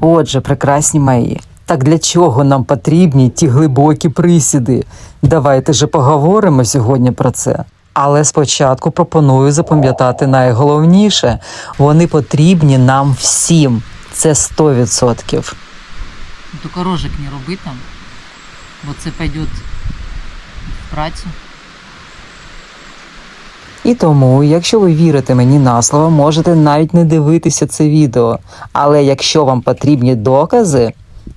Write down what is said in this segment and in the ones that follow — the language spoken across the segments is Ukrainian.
Отже, прекрасні мої. Так для чого нам потрібні ті глибокі присіди? Давайте же поговоримо сьогодні про це. Але спочатку пропоную запам'ятати найголовніше: вони потрібні нам всім. Це 100%. Только рожек не роби там, бо це пойдет в працю. І тому, якщо ви вірите мені на слово, можете навіть не дивитися це відео. Але якщо вам потрібні докази,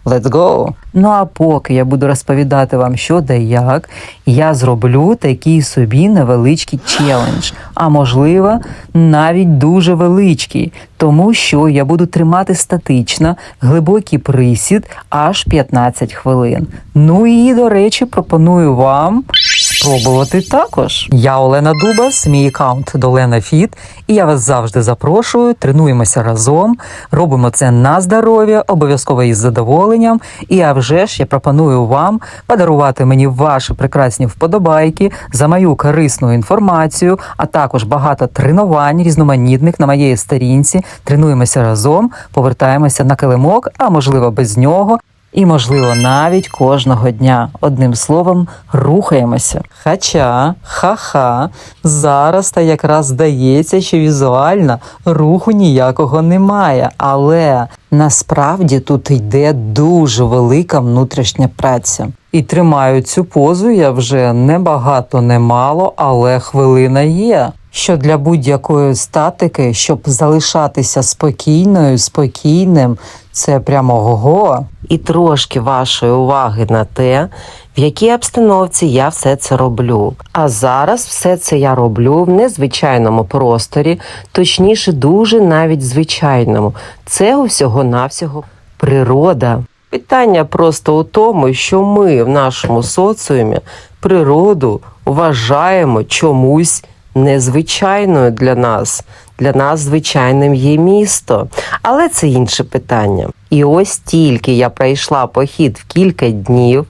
let's go! Ну а поки я буду розповідати вам, що да як, я зроблю такий собі невеличкий челендж, а можливо, навіть дуже величкий, тому що я буду тримати статично глибокий присід аж 15 хвилин. Ну і до речі, пропоную вам спробувати також. Я Олена Дубас, мій аккаунт Долена Фіт, і я вас завжди запрошую. Тренуємося разом, робимо це на здоров'я, обов'язково із задоволенням. І а вже ж я пропоную вам подарувати мені ваші прекрасні вподобайки за мою корисну інформацію, а також багато тренувань різноманітних на моєї сторінці. Тренуємося разом, повертаємося на килимок, а можливо без нього. І, можливо, навіть кожного дня. Одним словом, рухаємося. Хоча, ха-ха, зараз та якраз здається, що візуально руху ніякого немає. Але насправді тут йде дуже велика внутрішня праця. І тримаю цю позу я вже не багато, не мало, але хвилина є. Що для будь-якої статики, щоб залишатися спокійною, спокійним, це прямо ого. І трошки вашої уваги на те, в якій обстановці я все це роблю. А зараз все це я роблю в незвичайному просторі, точніше, дуже навіть звичайному. Це усього-навсього природа. Питання просто у тому, що ми в нашому соціумі природу вважаємо чомусь незвичайною для нас. Для нас звичайним є місто, але це інше питання. І ось тільки я пройшла похід в кілька днів.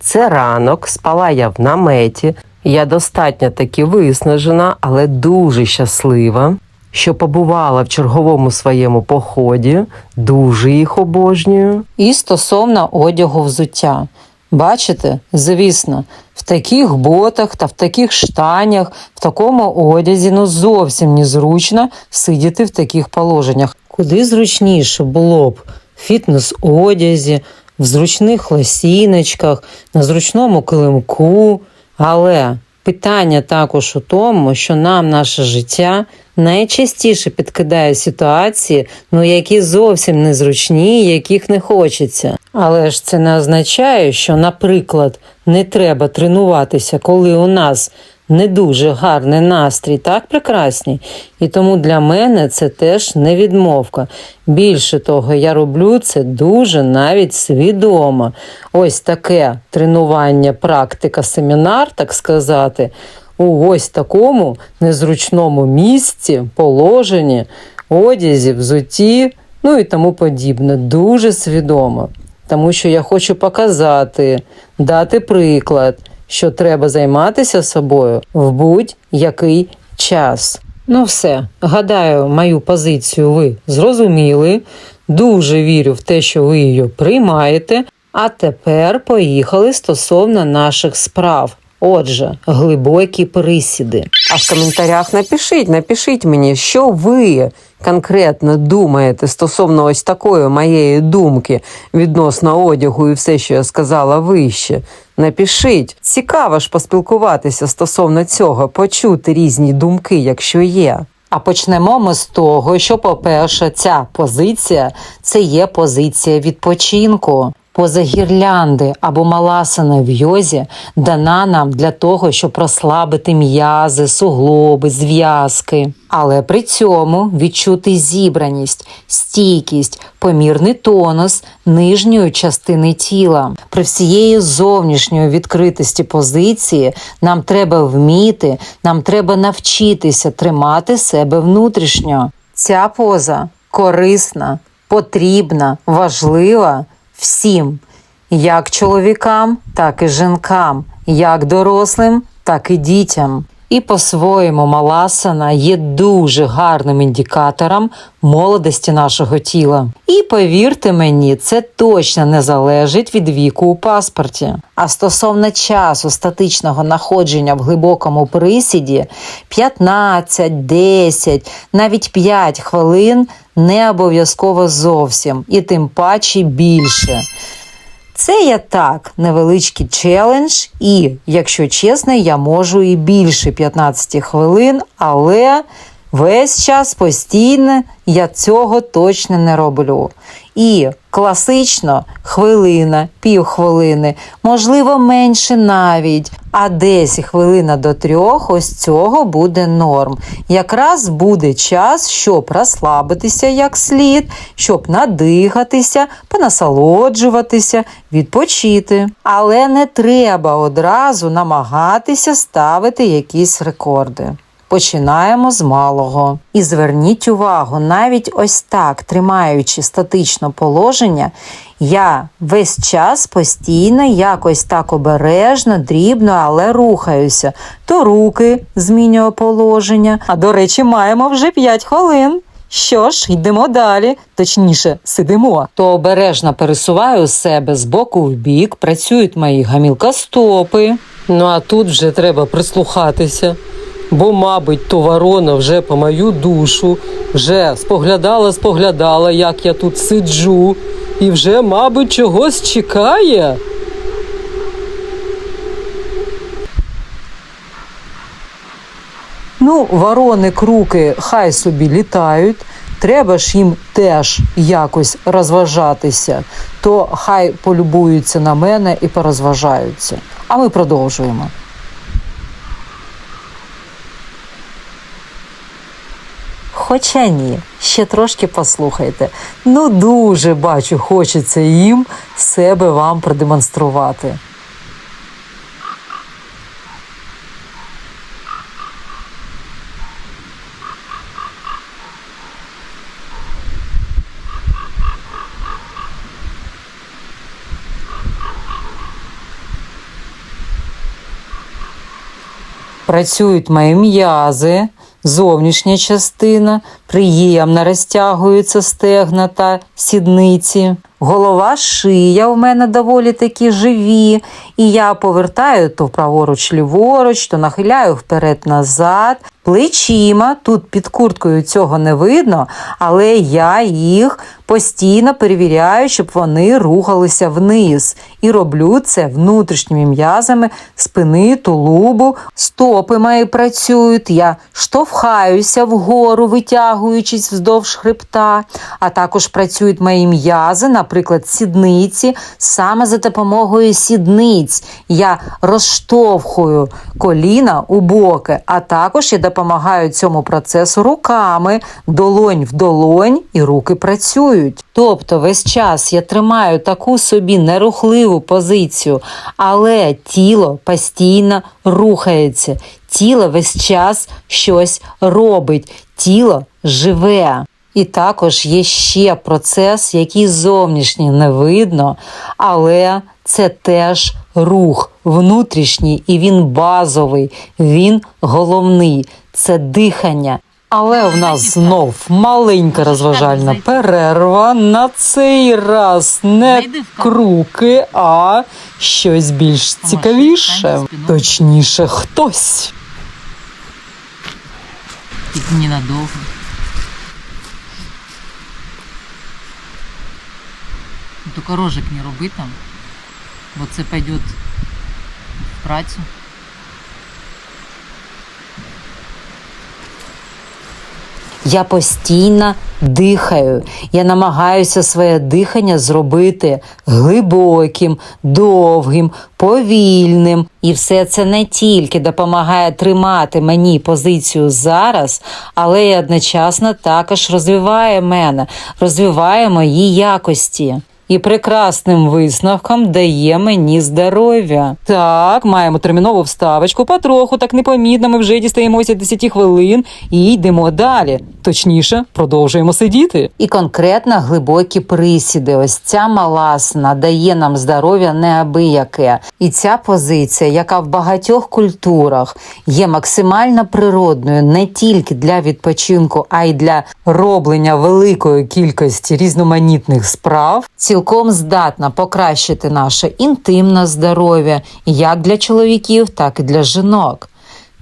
Це ранок, спала я в наметі. Я достатньо таки виснажена, але дуже щаслива, що побувала в черговому своєму поході. Дуже їх обожнюю. І стосовно одягу взуття. Бачите, звісно, таких ботах та в таких штанях, в такому одязі ну зовсім незручно сидіти в таких положеннях. Куди зручніше було б фітнес-одязі, в зручних лосіночках, на зручному килимку. Але питання також у тому, що нам наше життя найчастіше підкидає ситуації, ну які зовсім незручні, яких не хочеться. Але ж це не означає, що, наприклад, не треба тренуватися, коли у нас не дуже гарний настрій, так прекрасні. І тому для мене це теж не відмовка. Більше того, я роблю це дуже навіть свідомо. Ось таке тренування, практика, семінар, так сказати, у ось такому незручному місці, положенні, одязі, взутті, ну і тому подібне. Дуже свідомо. Тому що я хочу показати, дати приклад, що треба займатися собою в будь-який час. Ну, все, гадаю, мою позицію ви зрозуміли. Дуже вірю в те, що ви її приймаєте. А тепер поїхали стосовно наших справ. Отже, глибокі присіди. А в коментарях напишіть, напишіть мені, що ви конкретно думаєте стосовно ось такої моєї думки відносно одягу і все, що я сказала вище. Напишіть. Цікаво ж поспілкуватися стосовно цього, почути різні думки, якщо є. А почнемо ми з того, що, по-перше, ця позиція це є позиція відпочинку. Поза гірлянди або маласана в йозі дана нам для того, щоб розслабити м'язи, суглоби, зв'язки. Але при цьому відчути зібраність, стійкість, помірний тонус нижньої частини тіла. При всієї зовнішньої відкритості позиції нам треба вміти, нам треба навчитися тримати себе внутрішньо. Ця поза корисна, потрібна, важлива всім, як чоловікам, так і жінкам, як дорослим, так і дітям. І по-своєму маласана є дуже гарним індикатором молодості нашого тіла. І повірте мені, це точно не залежить від віку у паспорті. А стосовно часу статичного находження в глибокому присіді 15, 10, навіть 5 хвилин не обов'язково зовсім, і тим паче більше. Це я так, невеличкий челендж, і, якщо чесно, я можу і більше 15 хвилин, але весь час постійно я цього точно не роблю. І класично хвилина, півхвилини, можливо, менше навіть. А десь хвилина до трьох ось цього буде норм. Якраз буде час, щоб розслабитися як слід, щоб надихатися, понасолоджуватися, відпочити. Але не треба одразу намагатися ставити якісь рекорди. Починаємо з малого. І зверніть увагу, навіть ось так, тримаючи статично положення, я весь час постійно якось так обережно, дрібно, але рухаюся. То руки змінюю положення. А до речі, маємо вже 5 хвилин. Що ж, йдемо далі, точніше, сидимо. То обережно пересуваю себе з боку в бік, працюють мої гамілкостопи. Ну а тут вже треба прислухатися, бо, мабуть, то ворона вже по мою душу, вже споглядала, споглядала, як я тут сиджу, і вже, мабуть, чогось чекає. Ну, ворони, круки, хай собі літають. Треба ж їм теж якось розважатися, то хай полюбуються на мене і порозважаються. А ми продовжуємо. Хоча ні, ще трошки послухайте. Ну, дуже бачу, хочеться їм себе вам продемонструвати. Працюють мої м'язи, зовнішня частина, приємно розтягуються стегна та сідниці. Голова, шия у мене доволі такі живі, і я повертаю то праворуч, ліворуч, то нахиляю вперед-назад. Плечима тут під курткою цього не видно, але я їх постійно перевіряю, щоб вони рухалися вниз. І роблю це внутрішніми м'язами спини, тулубу, стопи мої працюють. Я штовхаюся вгору, витягуючись вздовж хребта, а також працюють мої м'язи, наприклад, сідниці. Саме за допомогою сідниць я розштовхую коліна у боки, а також я допомагаю цьому процесу руками, долонь в долонь, і руки працюють. Тобто весь час я тримаю таку собі нерухливу позицію, але тіло постійно рухається, тіло весь час щось робить, тіло живе. І також є ще процес, який зовнішній не видно, але це теж рух внутрішній, і він базовий, він головний, це дихання. Але в нас знов маленька розважальна перерва. На цей раз не круки, а щось більш цікавіше. Точніше, хтось. Тільки ненадовго. Тільки рожик не роби там, бо це пойде в працю. Я постійно дихаю. Я намагаюся своє дихання зробити глибоким, довгим, повільним. І все це не тільки допомагає тримати мені позицію зараз, але й одночасно також розвиває мене, розвиває мої якості. І прекрасним висновкам дає мені здоров'я. Так, маємо термінову вставочку, потроху, так непомітно. Ми вже дістаємося 10 хвилин і йдемо далі. Точніше, продовжуємо сидіти. І конкретно глибокі присіди. Ось ця маласана дає нам здоров'я неабияке. І ця позиція, яка в багатьох культурах є максимально природною не тільки для відпочинку, а й для роблення великої кількості різноманітних справ, цілком здатна покращити наше інтимне здоров'я як для чоловіків, так і для жінок.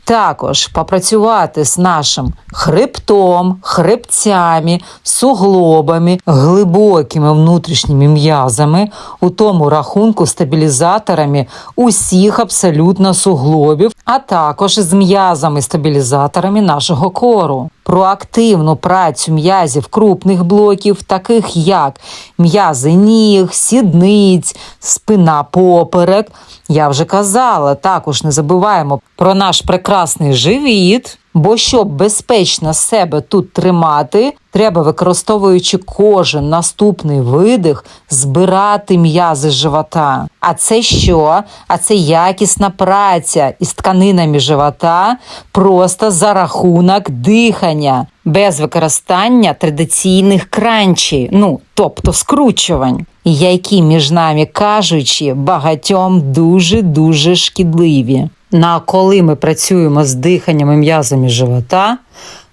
Також попрацювати з нашим хребтом, хребцями, суглобами, глибокими внутрішніми м'язами, у тому рахунку стабілізаторами усіх абсолютно суглобів, а також з м'язами-стабілізаторами нашого кору. Про активну працю м'язів крупних блоків, таких як м'язи ніг, сідниць, спина поперек. Я вже казала, також не забуваємо про наш прекрасний живіт. Бо щоб безпечно себе тут тримати, треба, використовуючи кожен наступний видих, збирати м'язи живота. А це що? А це якісна праця із тканинами живота просто за рахунок дихання, без використання традиційних кранчі, ну тобто скручувань, які між нами кажучи, багатьом дуже дуже шкідливі. Ну, а коли ми працюємо з диханням і м'язами живота,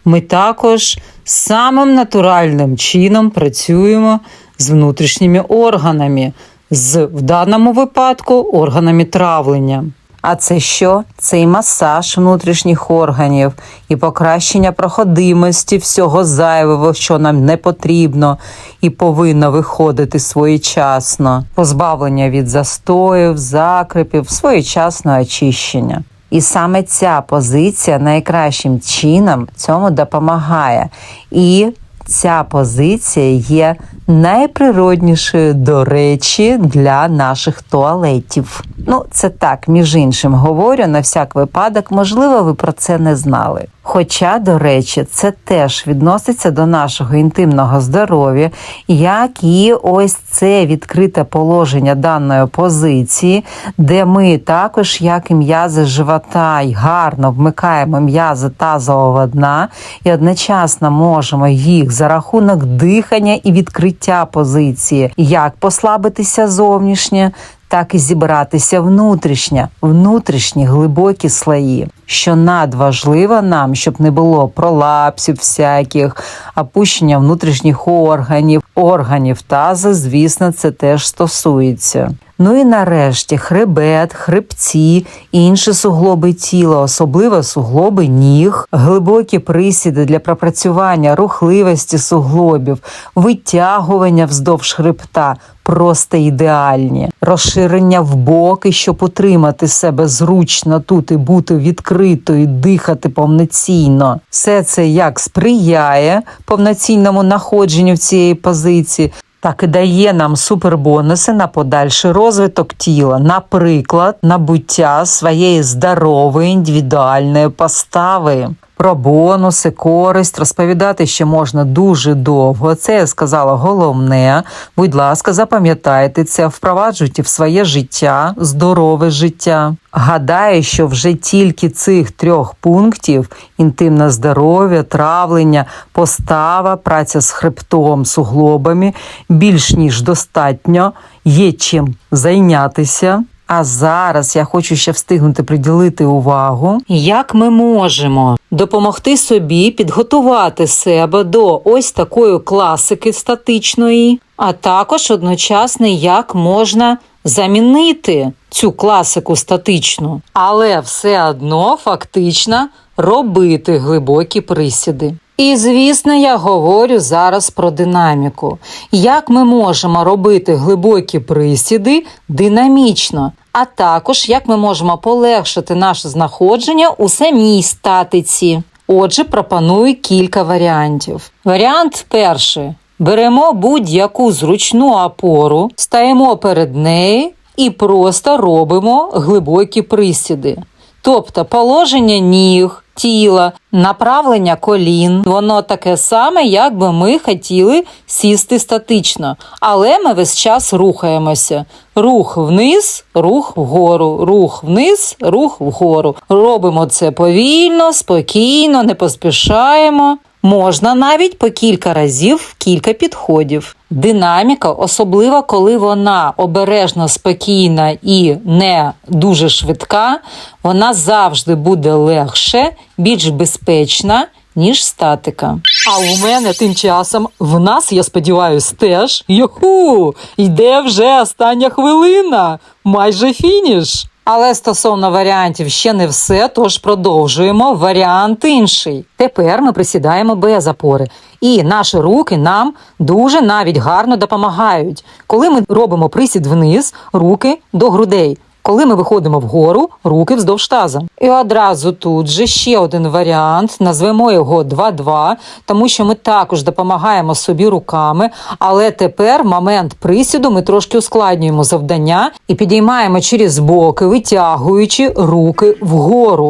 ми також самим натуральним чином працюємо з внутрішніми органами, з в даному випадку органами травлення. А це що? Це і масаж внутрішніх органів, і покращення проходимості всього зайвого, що нам не потрібно, і повинно виходити своєчасно, позбавлення від застоїв, закрипів, своєчасне очищення. І саме ця позиція найкращим чином цьому допомагає. І ця позиція є найприроднішою, до речі, для наших туалетів. Ну, це так, між іншим говорю, на всяк випадок, можливо, ви про це не знали. Хоча, до речі, це теж відноситься до нашого інтимного здоров'я, як і ось це відкрите положення даної позиції, де ми також, як і м'язи живота, й гарно вмикаємо м'язи тазового дна і одночасно можемо їх за рахунок дихання і відкриття позиції, як послабитися зовнішнє, так і зібратися внутрішнє, внутрішні глибокі слої, що надважливо нам, щоб не було пролапсів всяких, опущення внутрішніх органів, органів тази, звісно, це теж стосується. Ну і нарешті хребет, хребці, інші суглоби тіла, особливо суглоби ніг, глибокі присіди для пропрацювання рухливості суглобів, витягування вздовж хребта. Просто ідеальні розширення в боки, щоб утримати себе зручно тут і бути відкритою, дихати повноцінно. Все це як сприяє повноцінному находженню в цієї позиції, так і дає нам супербонуси на подальший розвиток тіла, наприклад, набуття своєї здорової індивідуальної постави. Про бонуси, користь розповідати ще можна дуже довго. Це я сказала головне. Будь ласка, запам'ятайте це, впроваджуйте в своє життя, здорове життя. Гадаю, що вже тільки цих трьох пунктів: інтимне здоров'я, травлення, постава, праця з хребтом, суглобами більш ніж достатньо, є чим зайнятися. А зараз я хочу ще встигнути приділити увагу, як ми можемо допомогти собі підготувати себе до ось такої класики статичної, а також одночасно як можна замінити цю класику статичну, але все одно фактично робити глибокі присіди. І звісно, я говорю зараз про динаміку. Як ми можемо робити глибокі присіди динамічно, а також як ми можемо полегшити наше знаходження у самій статиці. Отже, пропоную кілька варіантів. Варіант перший: беремо будь-яку зручну опору, стаємо перед нею і просто робимо глибокі присіди. Тобто положення ніг, тіла, направлення колін. Воно таке саме, як би ми хотіли сісти статично. Але ми весь час рухаємося. Рух вниз, рух вгору, рух вниз, рух вгору. Робимо це повільно, спокійно, не поспішаємо. Можна навіть по кілька разів кілька підходів. Динаміка, особливо коли вона обережно спокійна і не дуже швидка, вона завжди буде легше, більш безпечна, ніж статика. А у мене тим часом в нас, я сподіваюся, теж юху, йде вже остання хвилина, майже фініш. Але стосовно варіантів ще не все, тож продовжуємо. Варіант інший. Тепер ми присідаємо без опори, і наші руки нам дуже навіть гарно допомагають. Коли ми робимо присід вниз, руки до грудей. Коли ми виходимо вгору, руки вздовж таза. І одразу тут же ще один варіант. Назвемо його 2-2, тому що ми також допомагаємо собі руками. Але тепер момент присіду ми трошки ускладнюємо завдання і підіймаємо через боки, витягуючи руки вгору.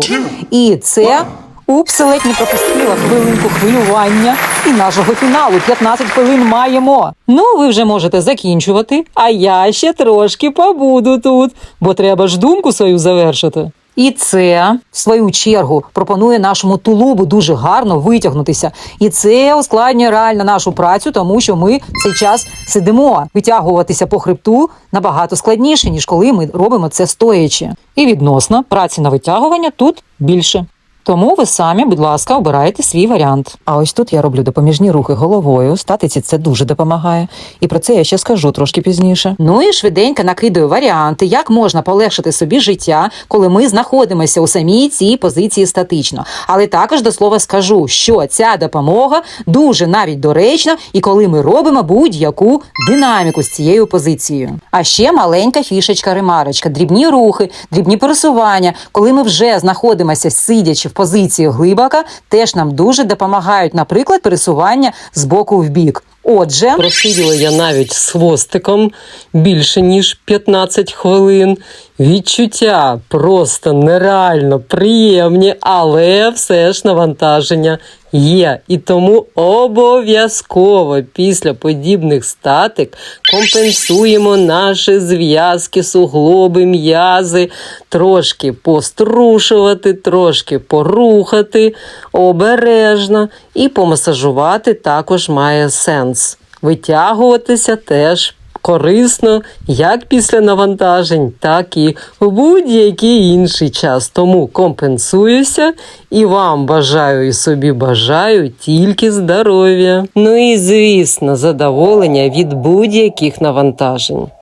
І це. Упс, ледь не пропустила хвилинку хвилювання і нашого фіналу 15 хвилин маємо. Ну, ви вже можете закінчувати, а я ще трошки побуду тут, бо треба ж думку свою завершити. І це, в свою чергу, пропонує нашому тулубу дуже гарно витягнутися. І це ускладнює реально нашу працю, тому що ми цей час сидимо. Витягуватися по хребту набагато складніше, ніж коли ми робимо це стоячи. І відносно праці на витягування тут більше. Тому ви самі, будь ласка, обирайте свій варіант. А ось тут я роблю допоміжні рухи головою. Статиці це дуже допомагає. І про це я ще скажу трошки пізніше. Ну і швиденько накидаю варіанти, як можна полегшити собі життя, коли ми знаходимося у самій цій позиції статично. Але також до слова скажу, що ця допомога дуже навіть доречна, і коли ми робимо будь-яку динаміку з цією позицією. А ще маленька фішечка ремарочка, дрібні рухи, дрібні пересування, коли ми вже знаходимося сидячи позиції глибока, теж нам дуже допомагають, наприклад, пересування з боку в бік. Отже, Просиділа я навіть з хвостиком більше ніж 15 хвилин. Відчуття просто нереально приємні, але все ж навантаження є. І тому обов'язково після подібних статик компенсуємо наші зв'язки, суглоби, м'язи, трошки пострушувати, трошки порухати обережно і помасажувати також має сенс. Витягуватися теж корисно як після навантажень, так і в будь-який інший час. Тому компенсуюся і вам бажаю і собі бажаю тільки здоров'я. Ну і звісно, задоволення від будь-яких навантажень.